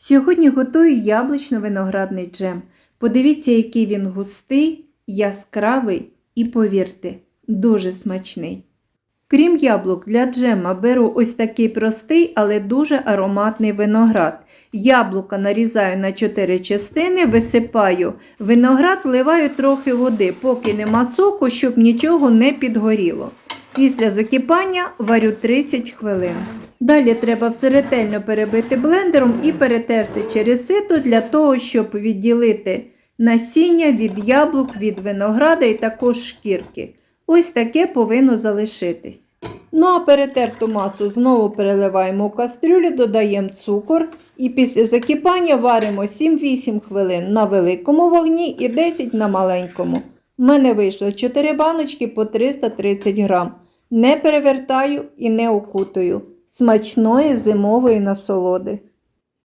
Сьогодні готую яблучно-виноградний джем. Подивіться, який він густий, яскравий і, повірте, дуже смачний. Крім яблук, для джема беру ось такий простий, але дуже ароматний виноград. Яблука нарізаю на 4 частини, висипаю виноград, вливаю трохи води, поки нема соку, щоб нічого не підгоріло. Після закипання варю 30 хвилин. Далі треба все ретельно перебити блендером і перетерти через сито для того, щоб відділити насіння від яблук, від винограда і також шкірки. Ось таке повинно залишитись. Ну а перетерту масу знову переливаємо у кастрюлю, додаємо цукор і після закипання варимо 7-8 хвилин на великому вогні і 10 на маленькому. У мене вийшло 4 баночки по 330 грам. Не перевертаю і не окутую. Смачної зимової насолоди.